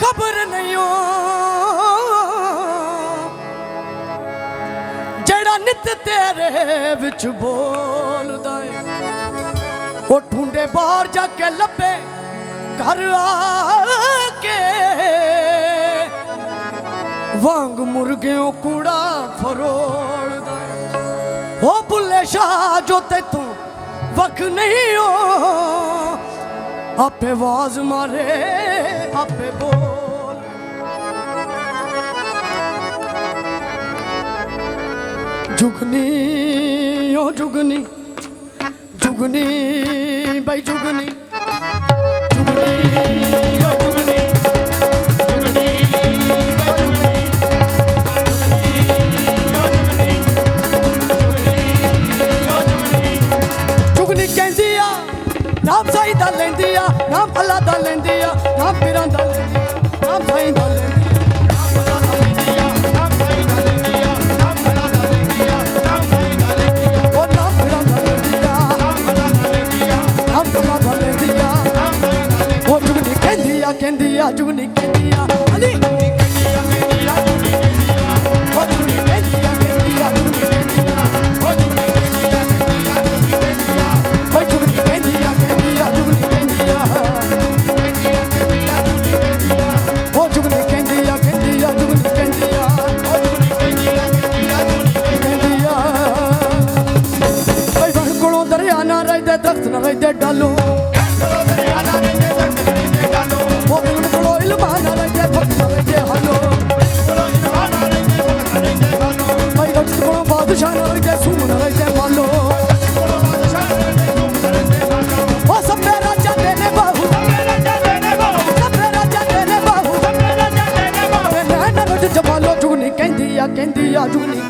ਖਬਰ ਨਹੀਂ ਓ। ਜਿਹੜਾ ਨਿਤ ਤੇਰੇ ਵਿੱਚ ਬੋਲਦਾ ਏ, ਉਹ ਠੁੰਡੇ ਬਾਹਰ ਜਾ ਕੇ ਲੱਭੇ, ਘਰ ਆ ਕੇ। ਵਾਂਗ ਮੁਰਗੇ ਉਹ ਕੂੜਾ ਫਰੋੜਦਾ ਏ। ਉਹ ਬੁੱਲੇ ਸ਼ਾਹ, ਜੋ ਤੈਨੂੰ ਵਕ ਨਹੀਂ ਓ, ਆਪੇ ਆਵਾਜ਼ ਮਾਰੇ। ਆਪੇ ਬੋਲ ਜੁਗਨੀ ਓ ਜੁਗਨੀ ਜੁਗਨੀ ਬਈ ਜੁਗਨੀ ਨਾਮ ਸਾਈ ਦਾ ਲੈਂਦੀ ਆ ਨਾਮ ਅੱਲਾ ਦਾ ਲੈਂਦੀ ਆ ਨਾਮ ਪੀਰਾਂ ਦਾ ਲੈਂਦੀ ਆ ਨਾਮ ਸਾਈ ਦਾ ਲੈਂਦੀ ਕਹਿੰਦੀ ਆ ਕਹਿੰਦੀ ਆ ਜੁਗਨੀ ਨਾ ਰਹਿੰਦੇ ਦਰਖਤ ਨਾ ਰਹਿੰਦੇ ਡਾਲੋ। ਉਹ ਬਿਲਨ ਕੋਲੋਂ ਇਲਮਾ ਨਾ ਰਹਿੰਦੇ ਫ਼ਰਕ ਨਾ ਰਹਿੰਦੇ ਹਾਲੋ। ਓਏ ਗੱਟ ਕੋਲੋਂ ਬਾਦਸ਼ਾਹ ਨਾ ਰਹਿੰਦੇ ਸੂਮ ਨਾ ਰਹਿੰਦੇ ਨੇ ਨੇ ਕਹਿੰਦੀ ਆ ਕਹਿੰਦੀ ਆ ਜੁਗਨੀ